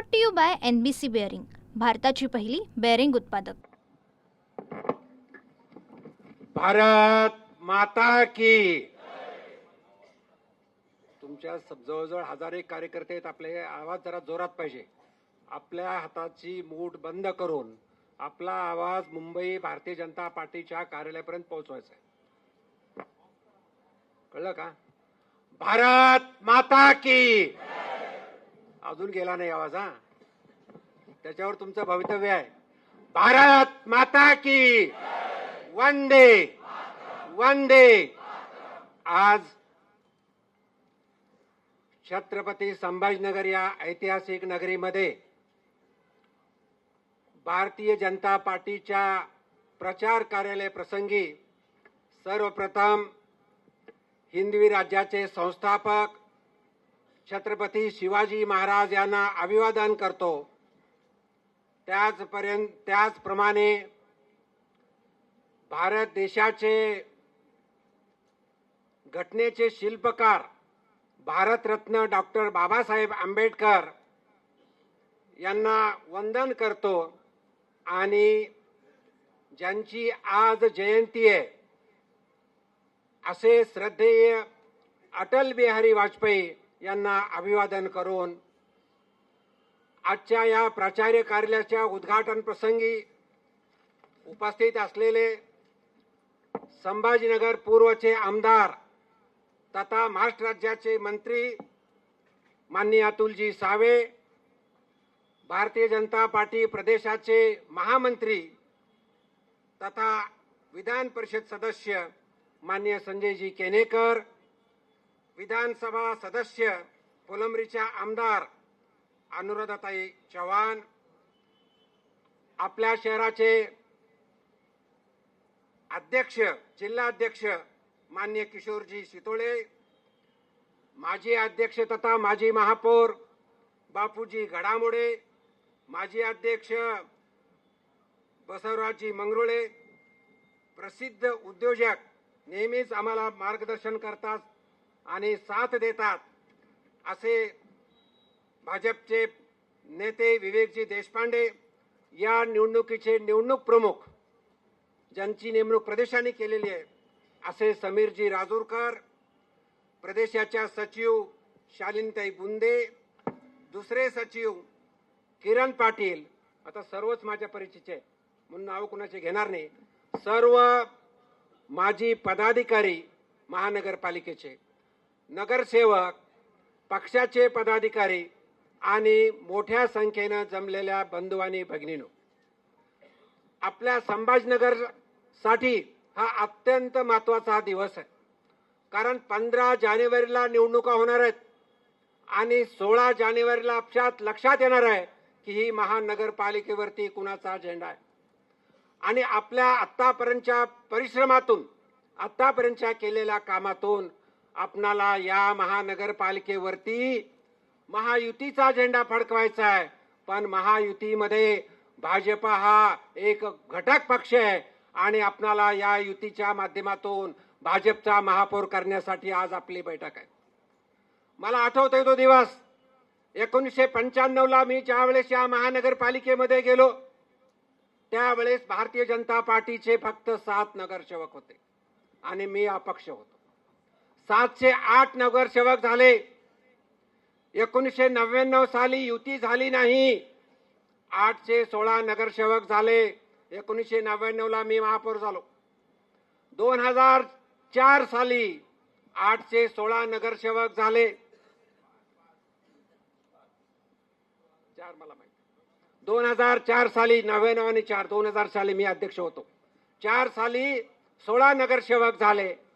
Brought to you by N B C bearing भारताची पहिली bearing उत्पादक. भारत माता की. तुमच्या जवळजवळ हजार एक कार्यकर्ते आहेत. आपले आवाज जरा जोरात पाहिजे. आपल्या हाताची मूठ बंद करून आपला आवाज मुंबई भारतीय जनता पार्टीच्या कार्यालयापर्यंत पोहोचवायचा आहे. कळलं का? भारत माता की. अजून गेला नाही आवाज हा. त्याच्यावर तुमचं भवितव्य आहे. भारत माता की वंदे वंदे. आज छत्रपती संभाजीनगर या ऐतिहासिक नगरीमध्ये भारतीय जनता पार्टीच्या प्रचार कार्यालय प्रसंगी सर्वप्रथम हिंदवी राज्याचे संस्थापक छत्रपती शिवाजी महाराज यांना अभिवादन करतो. त्याचपर्यंत त्याचप्रमाणे भारत देशाचे घटनेचे शिल्पकार भारतरत्न डॉक्टर बाबासाहेब आंबेडकर यांना वंदन करतो आणि ज्यांची आज जयंती आहे असे श्रद्धेय अटल बिहारी वाजपेयी यांना अभिवादन करून आजच्या या प्राचार्य कार्यालयाच्या उद्घाटन प्रसंगी उपस्थित असलेले संभाजीनगर पूर्वचे आमदार तथा महाराष्ट्र राज्याचे मंत्री माननीय अतुलजी सावे भारतीय जनता पार्टी प्रदेशाचे महामंत्री तथा विधान परिषद सदस्य माननीय संजयजी केनेकर विधानसभा सदस्य फुलंब्रीच्या आमदार अनुराधाताई चव्हाण आपल्या शहराचे अध्यक्ष जिल्हाध्यक्ष मान्य किशोरजी शितोळे माजी अध्यक्ष तथा माजी महापौर बापूजी घडामोडे माजी अध्यक्ष बसवराजजी मंगरुळे प्रसिद्ध उद्योजक नेहमीच आम्हाला मार्गदर्शन करतात. आणि साथ देतात. असे भाजपचे नेते विवेकजी देशपांडे या निवडणुकीचे निवडणूक प्रमुख ज्यांची नेमणूक प्रदेशाने केलेली आहे असे समीरजी राजूरकर प्रदेशाच्या सचिव शालिनताई बुंदे दुसरे सचिव किरण पाटील आता सर्वच माझ्या परिचितचे आहे, म्हणून नाव कुणाचे घेणार नाही सर्व माजी पदाधिकारी महानगरपालिकेचे. नगरसेवक पक्षाचे पदाधिकारी आणि मोठ्या संख्येनं जमलेल्या बंधू आणि भगिनीनो आपल्या संभाजनगरसाठी हा अत्यंत महत्त्वाचा हा दिवस आहे. कारण पंधरा जानेवारीला निवडणुका होणार आहेत आणि सोळा जानेवारीला आपल्यात लक्षात येणार आहे की ही महानगरपालिकेवरती कुणाचा झेंडा आहे. आणि आपल्या आत्तापर्यंतच्या परिश्रमातून आत्तापर्यंतच्या केलेल्या कामातून आपणाला या महानगरपालिकेवरती महायुतीचा झेंडा फडकवायचा आहे. पण महायुतीमध्ये भाजपा हा एक घटक पक्ष आहे आणि आपणाला या युतीच्या माध्यमातून भाजपचा महापौर करण्यासाठी आज आपली बैठक आहे. मला आठवतोय तो दिवस. एकोणीसशे पंच्याण्णवला मी ज्यावेळेस या महानगरपालिकेमध्ये गेलो त्यावेळेस भारतीय जनता पार्टीचे फक्त सात नगरसेवक होते आणि मी अपक्ष होतो. सातशे आठ नगरसेवक झाले. एकोणीसशे नव्याण्णव साली युती झाली नाही. आठशे सोळा नगरसेवक झाले. एकोणीसशे नव्याण्णवला मी महापौर झालो. दोन हजार चार साली आठशे सोळा नगरसेवक झाले. चार मला माहिती दोन हजार चार साली नव्याण्णव आणि चार दोन हजार साली मी अध्यक्ष होतो. चार साली सोळा नगरसेवक झाले.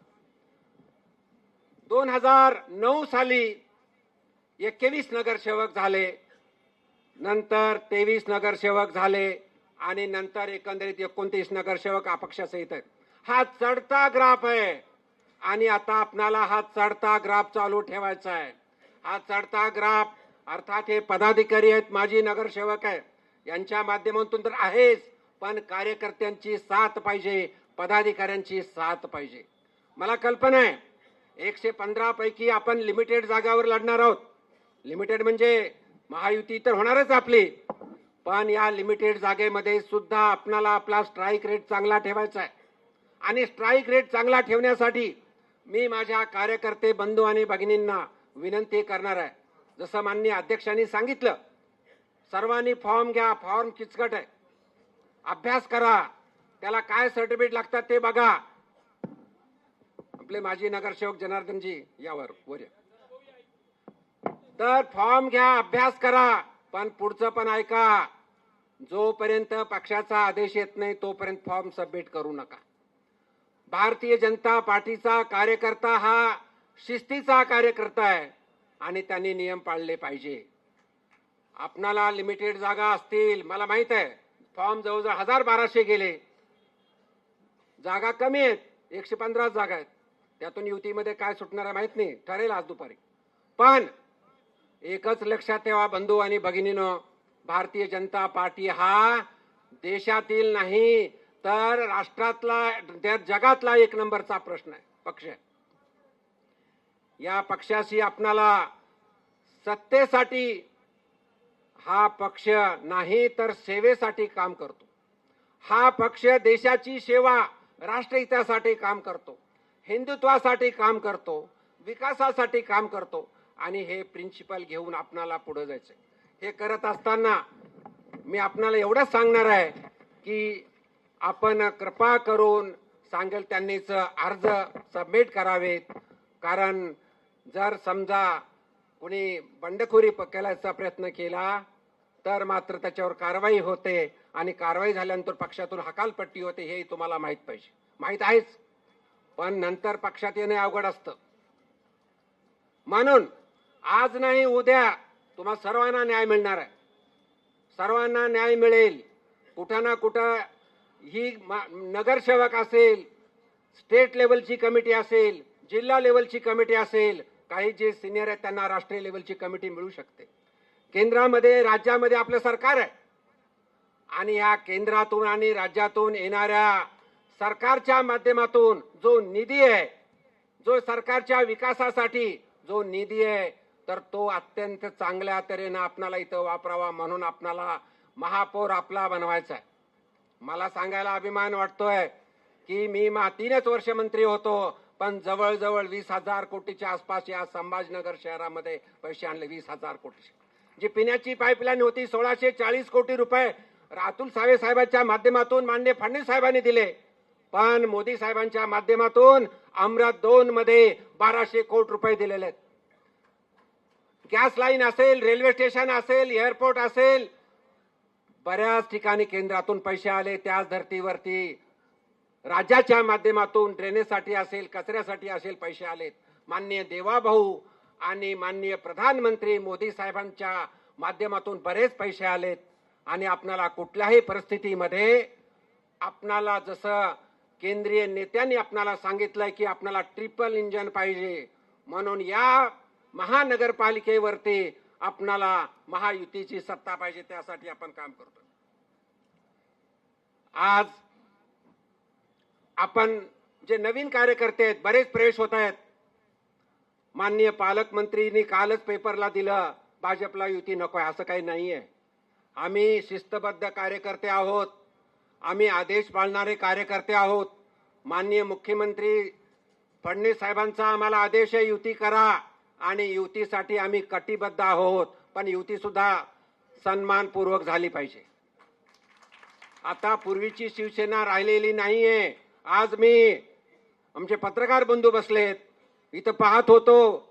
दोन हजार नऊ साली एकवीस नगरसेवक झाले नंतर तेवीस नगरसेवक झाले आणि नंतर एकंदरीत एकोणतीस नगरसेवक अपक्षासहित आहेत. हा चढता ग्राफ आहे आणि आता आपणाला हा चढता ग्राफ चालू ठेवायचा आहे. हा चढता ग्राफ अर्थात हे पदाधिकारी आहेत माजी नगरसेवक आहे. यांच्या माध्यमातून तर आहेच पण कार्यकर्त्यांची साथ पाहिजे पदाधिकाऱ्यांची साथ पाहिजे. मला कल्पना आहे एकशे पंधरा पैकी आपण लिमिटेड जागावर लढणार आहोत. लिमिटेड म्हणजे महायुती तर होणारच आपली. पण या लिमिटेड जागेमध्ये सुद्धा आपणाला आपला स्ट्राईक रेट चांगला ठेवायचा आहे. आणि स्ट्राईक रेट चांगला ठेवण्यासाठी मी माझ्या कार्यकर्ते बंधू आणि भगिनींना विनंती करणार आहे. जसं माननीय अध्यक्षांनी सांगितलं सर्वांनी फॉर्म घ्या फॉर्म किचकट आहे. अभ्यास करा त्याला काय सर्टिफिकेट लागतात ते बघा. आपले माजी नगरसेवक जनार्दनजी यावर वर. तर फॉर्म घ्या अभ्यास करा पण पुढचं पण ऐका. जोपर्यंत पक्षाचा आदेश येत नाही तोपर्यंत फॉर्म सबमिट करू नका. भारतीय जनता पार्टीचा कार्यकर्ता हा शिस्तीचा कार्यकर्ता आहे आणि त्यांनी नियम पाळले पाहिजे. आपणाला लिमिटेड जागा असतील मला माहीत आहे फॉर्म जवळजवळ हजार बाराशे गेले. जागा कमी आहेत एकशे पंधरा जागा आहेत. त्यातून युतीमध्ये काय सुटणार आहे माहीत नाही. ठरेल आज दुपारी. पण एकच लक्षात ठेवा बंधू आणि भगिनीनं भारतीय जनता पार्टी हा देशातील नाही तर राष्ट्रातला त्या जगातला एक नंबरचा प्रश्न आहे पक्ष या पक्षाशी आपणाला सत्तेसाठी हा पक्ष नाही तर सेवेसाठी काम करतो. हा पक्ष देशाची सेवा राष्ट्रहितासाठी काम करतो. हिंदुत्वासाठी काम करतो विकासासाठी काम करतो आणि हे प्रिन्सिपल घेऊन आपणाला पुढे जायचं हे करत असताना मी आपणाला एवढंच सांगणार आहे की आपण कृपा करून सांगेल त्यांनीच अर्ज सबमिट करावेत. कारण जर समजा कोणी बंडखोरी पकडायचा केल्याचा प्रयत्न केला तर मात्र त्याच्यावर कारवाई होते आणि कारवाई झाल्यानंतर पक्षातून हकालपट्टी होते हे तुम्हाला माहीत पाहिजे. माहीत आहेच? पण नंतर पक्षात येणे अवघड असतं. म्हणून आज नाही उद्या तुम्हा सर्वांना न्याय मिळणार आहे. सर्वांना न्याय मिळेल. कुठं ना कुठं ही नगरसेवक असेल स्टेट लेवलची कमिटी असेल जिल्हा लेवलची कमिटी असेल काही जे सिनियर आहेत त्यांना राष्ट्रीय लेवलची कमिटी मिळू शकते. केंद्रामध्ये राज्यामध्ये आपलं सरकार आहे. आणि या केंद्रातून आणि राज्यातून येणाऱ्या सरकारच्या माध्यमातून जो निधी आहे जो सरकारच्या विकासासाठी जो निधी आहे तर तो अत्यंत चांगल्या तऱ्हेनं आपणाला इथं वापरावा म्हणून आपणाला महापौर आपला बनवायचा आहे. मला सांगायला अभिमान वाटतोय की मी मा तीनच वर्ष मंत्री होतो पण जवळजवळ वीस हजार कोटीच्या आसपास या संभाजीनगर शहरामध्ये पैसे आणले वीस हजार कोटी जी पिण्याची पाईपलाईन होती सोळाशे चाळीस कोटी रुपये रातुल सावे साहेबांच्या माध्यमातून मान्य फडणवीस साहेबांनी दिले. पण मोदी साहेबांच्या माध्यमातून अमरात दोन मध्ये बाराशे कोटी रुपये दिलेले आहेत. गॅस लाईन असेल रेल्वे स्टेशन असेल एअरपोर्ट असेल बऱ्याच ठिकाणी केंद्रातून पैसे आले. त्याच धर्तीवरती राज्याच्या माध्यमातून ड्रेनेजसाठी असेल कचऱ्यासाठी असेल पैसे आलेत. माननीय देवाभाऊ आणि माननीय प्रधानमंत्री मोदी साहेबांच्या माध्यमातून बरेच पैसे आलेत. आणि आपणाला कुठल्याही परिस्थितीमध्ये आपणाला जसं केंद्रीय नेत्यांनी आपणाला सांगितलंय की आपणाला ट्रिपल इंजन पाहिजे. म्हणून या महानगरपालिकेवरती आपणाला महायुतीची सत्ता पाहिजे त्यासाठी आपण काम करतो आज आपण जे नवीन कार्यकर्ते आहेत बरेच प्रवेश होत आहेत. माननीय पालकमंत्रीनी कालच पेपरला दिलं भाजपला युती नको आहे असं काही नाहीये. आम्ही शिस्तबद्ध कार्यकर्ते आहोत. आम्ही आदेश पाळणारे कार्यकर्ते आहोत. माननीय मुख्यमंत्री फडणवीस साहेबांचा आम्हाला आदेश आहे युती करा आणि युतीसाठी आम्ही कटिबद्ध आहोत. पण युती सुद्धा सन्मानपूर्वक झाली पाहिजे. आता पूर्वीची शिवसेना राहिलेली नाहीये. आज मी आमचे पत्रकार बंधू बसलेत. इथं पाहत होतो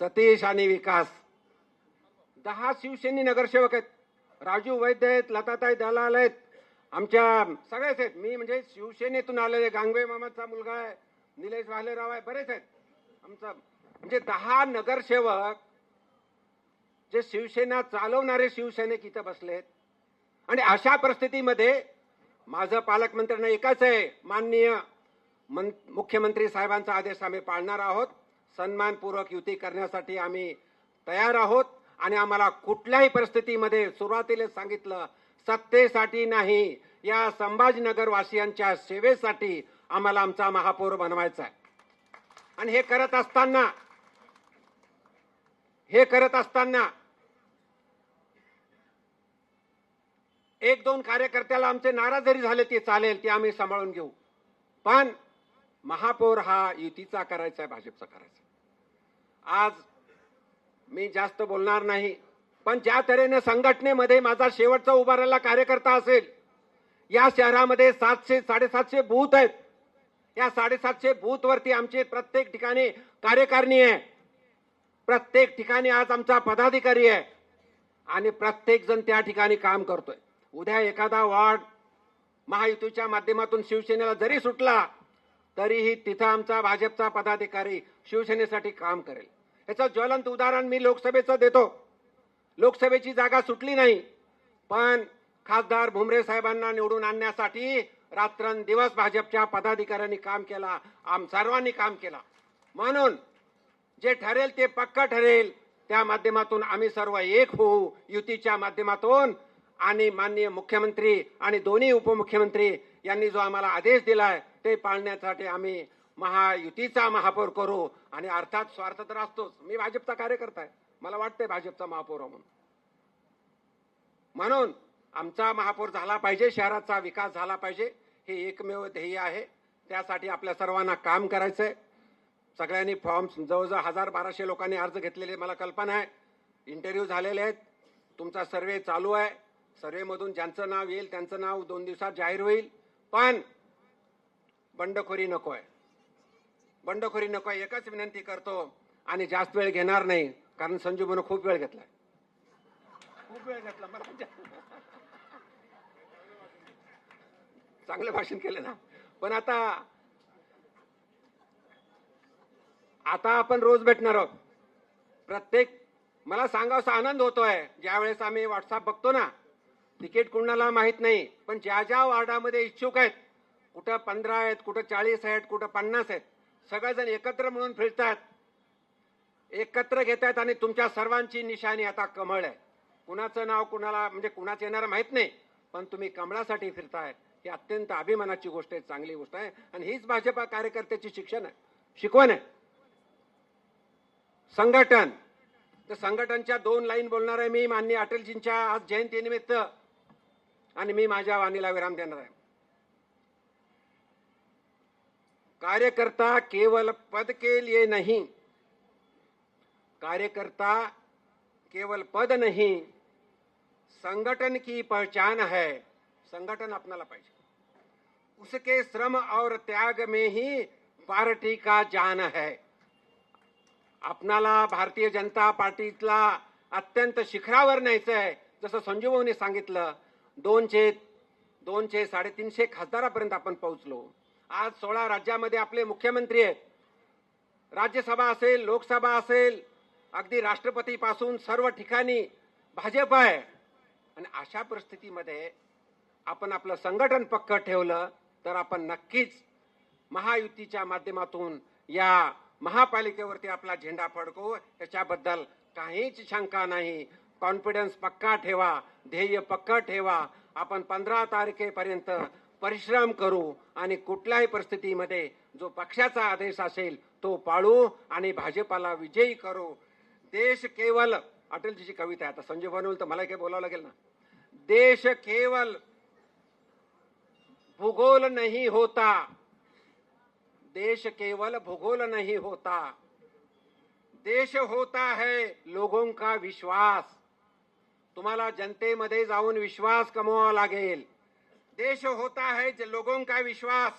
सतीश आणि विकास. दहा शिवसेनी नगरसेवक आहेत. राजू वैद्य आहेत लताताई दलाल आहेत. आमच्या सगळेच आहेत. मी म्हणजे शिवसेनेतून आलेले गांगवे मामाचा मुलगा आहे निलेश भालेराव आहे बरेच आहेत. आमचा म्हणजे दहा नगरसेवक जे शिवसेना चालवणारे शिवसैनिक इथं बसलेत आणि अशा परिस्थितीमध्ये माझं पालकमंत्र्यांना एकच आहे माननीय मन मुख्यमंत्री साहेबांचा आदेश आम्ही पाळणार आहोत. सन्मानपूर्वक युती करण्यासाठी आम्ही तयार आहोत. आणि आम्हाला कुठल्याही परिस्थितीमध्ये सुरुवातीला सांगितलं सत्तेसाठी नाही या संभाजीनगर वासियांच्या सेवेसाठी आम्हाला आमचा महापौर बनवायचा आहे. आणि हे करत असताना हे करत असताना एक दोन कार्यकर्त्याला आमचे नारा जरी झाले ते चालेल ते आम्ही सांभाळून घेऊ. पण महापौर हा युतीचा करायचा आहे भाजपचा करायचा आज मी जास्त बोलणार नाही. पण ज्या तऱ्हेने संघटनेमध्ये माझा शेवटचा उभारलेला कार्यकर्ता असेल या शहरामध्ये सातशे साडेसातशे बूथ आहेत. या साडेसातशे बूथवरती आमची आमचे प्रत्येक ठिकाणी कार्यकारिणी आहे. प्रत्येक ठिकाणी आज आमचा पदाधिकारी आहे. आणि प्रत्येक जण त्या ठिकाणी काम करतोय. उद्या एखादा वार्ड महायुतीच्या माध्यमातून शिवसेनेला जरी सुटला तरीही तिथं आमचा भाजपचा पदाधिकारी शिवसेनेसाठी काम करेल. याचं ज्वलंत उदाहरण मी लोकसभेचं देतो. लोकसभेची जागा सुटली नाही. पण खासदार भुमरे साहेबांना निवडून आणण्यासाठी रात्रंदिवस भाजपच्या पदाधिकाऱ्यांनी काम केला. आम सर्वांनी काम केला. म्हणून जे ठरेल ते पक्क ठरेल. त्या माध्यमातून आम्ही सर्व एक होऊ. युतीच्या माध्यमातून आणि माननीय मुख्यमंत्री आणि दोन्ही उपमुख्यमंत्री यांनी जो आम्हाला आदेश दिलाय ते पाळण्यासाठी आम्ही महायुतीचा महापौर करू. आणि अर्थात स्वार्थ तर असतोच. मी भाजपचा कार्यकर्ता आहे. मला वाटतंय भाजपचा महापौर म्हणून. म्हणून आमचा महापौर झाला पाहिजे शहराचा विकास झाला पाहिजे हे एकमेव ध्येय आहे. त्यासाठी आपल्या सर्वांना काम करायचंय. सगळ्यांनी फॉर्म्स जवळजवळ हजार बाराशे लोकांनी अर्ज घेतलेले मला कल्पना आहे. इंटरव्ह्यू झालेले आहेत. तुमचा सर्वे चालू आहे. सर्वेमधून ज्यांचं नाव येईल त्यांचं नाव दोन दिवसात जाहीर होईल. पण बंडखोरी नको आहे बंडखोरी नको आहे एकच विनंती करतो आणि जास्त वेळ घेणार नाही. कारण संजू म्हणून खूप वेळ घेतलाय. खूप वेळ घेतला मला चांगलं भाषण केलं ना. पण आता आता आपण रोज भेटणार आहोत. प्रत्येक मला सांगावसा आनंद होतोय. ज्यावेळेस आम्ही व्हॉट्सअप बघतो ना तिकीट कुणाला माहीत नाही पण ज्या ज्या वार्डामध्ये इच्छुक आहेत कुठं पंधरा आहेत कुठं चाळीस आहेत कुठं पन्नास आहेत सगळेजण एकत्र म्हणून फिरतात. एकत्र घेत आहेत आणि तुमच्या सर्वांची निशाणी आता कमळ आहे. कुणाचं नाव कुणाला म्हणजे कुणाचं येणार माहीत नाही पण तुम्ही कमळासाठी फिरताय. ही अत्यंत अभिमानाची गोष्ट आहे चांगली गोष्ट आहे. आणि हीच भाजपा कार्यकर्त्याची शिक्षण आहे. शिकवण आहे. संघटन. तर संघटनच्या दोन लाईन बोलणार आहे मी. माननीय अटलजींच्या आज जयंतीनिमित्त. आणि मी माझ्या वाणीला विराम देणार आहे. कार्यकर्ता केवल पद के लिए नहीं कार्यकर्ता केवल पद नहीं संगठन की पहचान है। संगठन अपनाला पाहिजे। उसके श्रम और त्याग में ही पार्टी का जान है। आपणाला भारतीय जनता पार्टीतला अत्यंत शिखरावर न्यायचं आहे। जसं संजू भाऊने सांगितलं दोनशे दोनशे साडेतीनशे खासदारापर्यंत आपण पोहोचलो. आज सोळा राज्यामध्ये आपले मुख्यमंत्री आहेत. राज्यसभा असेल लोकसभा असेल अगदी राष्ट्रपतीपासून सर्व ठिकाणी भाजप आहे. आणि अशा परिस्थितीमध्ये आपण आपलं संघटन पक्क ठेवलं तर आपण नक्कीच महायुतीच्या माध्यमातून या महापालिकेवरती आपला झेंडा फडकवू. याच्याबद्दल काहीच शंका नाही. कॉन्फिडन्स पक्का ठेवा ध्येय पक्का ठेवा. आपण पंधरा तारखेपर्यंत परिश्रम करू आणि कुठल्याही परिस्थितीमध्ये जो पक्षाचा आदेश असेल तो पाळू आणि भाजपाला विजयी करू. देश केवल अटलजीची कविता आहे. आता संजय बनवल तर मला काही बोलावं लागेल ना? देश केवल भूगोल नहीं होता. देश केवल भूगोल नहीं होता. देश होता है लोगों का विश्वास. तुम्हाला जनतेमध्ये जाऊन विश्वास कमवावा लागेल. देश होता है लोगों का विश्वास.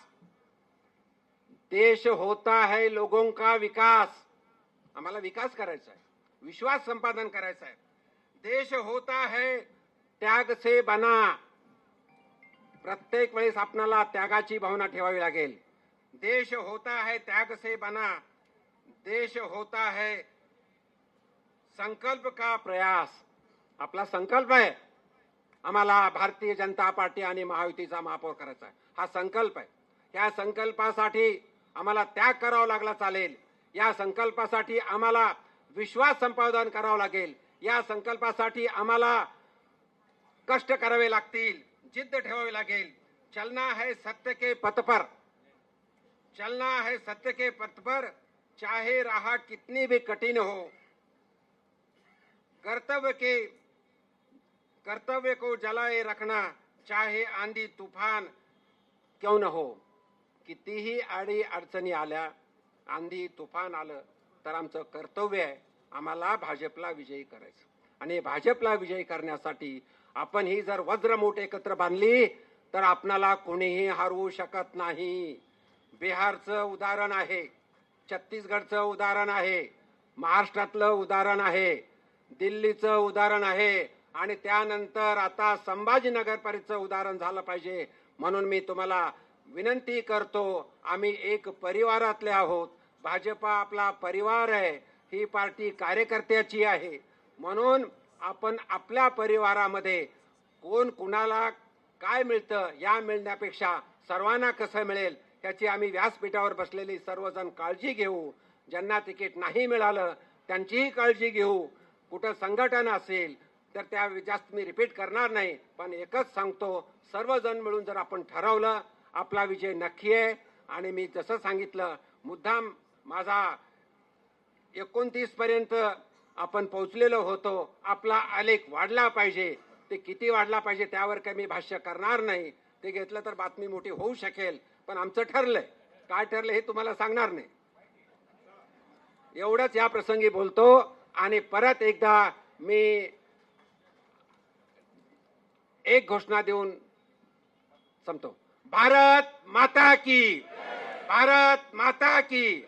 देश होता है लोगों का विकास. आम्हाला विकास करायचा आहे. विश्वास संपादन करायचा आहे. देश होता है त्याग से बना. प्रत्येक वेळेस आपणाला त्यागाची भावना ठेवावी लागेल. देश होता है त्याग से बना. देश होता है संकल्प का प्रयास. आपला संकल्प आहे. आम्हाला भारतीय जनता पार्टी आणि महायुतीचा महापौर करायचा आहे. हा संकल्प आहे. या संकल्पासाठी आम्हाला त्याग करावा लागला चालेल. या संकल्पासाठी आम्हाला विश्वास संपादन करावं लागेल. या संकल्पासाठी आम्हाला कष्ट करावे लागतील जिद्द ठेवावी लागेल. चलना है सत्य के पथ पर. चलना है सत्य के पथ पर चाहे राह कितनी भी कठिन हो. कर्तव्य के कर्तव्य को जलाए रखना चाहे आंधी तूफान क्यों न हो. कितीही आडी अडचणी आल्या आंधी तुफान आलं तर आमचं कर्तव्य आहे आम्हाला भाजपला विजयी करायचं. आणि भाजपला विजयी करण्यासाठी आपण ही जर वज्रमूठ एकत्र बांधली तर आपणाला कोणीही हरवू शकत नाही. बिहारचं उदाहरण आहे छत्तीसगडचं उदाहरण आहे महाराष्ट्रातलं उदाहरण आहे दिल्लीचं उदाहरण आहे आणि त्यानंतर आता संभाजीनगर परिसरचं उदाहरण झालं पाहिजे. म्हणून मी तुम्हाला विनंती करतो आम्ही एक परिवारातले आहोत भाजपा आपला परिवार आहे ही पार्टी कार्यकर्त्याची आहे. म्हणून आपण आपल्या परिवारामध्ये कोण कुणाला काय मिळतं या मिळण्यापेक्षा सर्वांना कसं मिळेल याची आम्ही व्यासपीठावर बसलेली सर्वजण काळजी घेऊ. ज्यांना तिकीट नाही मिळालं त्यांचीही काळजी घेऊ. कुठं संघटन असेल तर त्या जास्त मी रिपीट करणार नाही पण एकच सांगतो सर्वजण मिळून जर आपण ठरवलं आपला विजय नक्की आहे. आणि मी जसं सांगितलं मुद्दाम माझा एकोणतीस पर्यंत आपण पोहोचलेलो होतो. आपला आलेख वाढला पाहिजे. ते किती वाढला पाहिजे त्यावर काही मी भाष्य करणार नाही. ते घेतलं तर बातमी मोठी होऊ शकेल. पण आमचं ठरलंय. काय ठरलं हे तुम्हाला सांगणार नाही. एवढंच या प्रसंगी बोलतो आणि परत एकदा मी एक घोषणा देऊन संपतो. भारत माता की भारत माता की.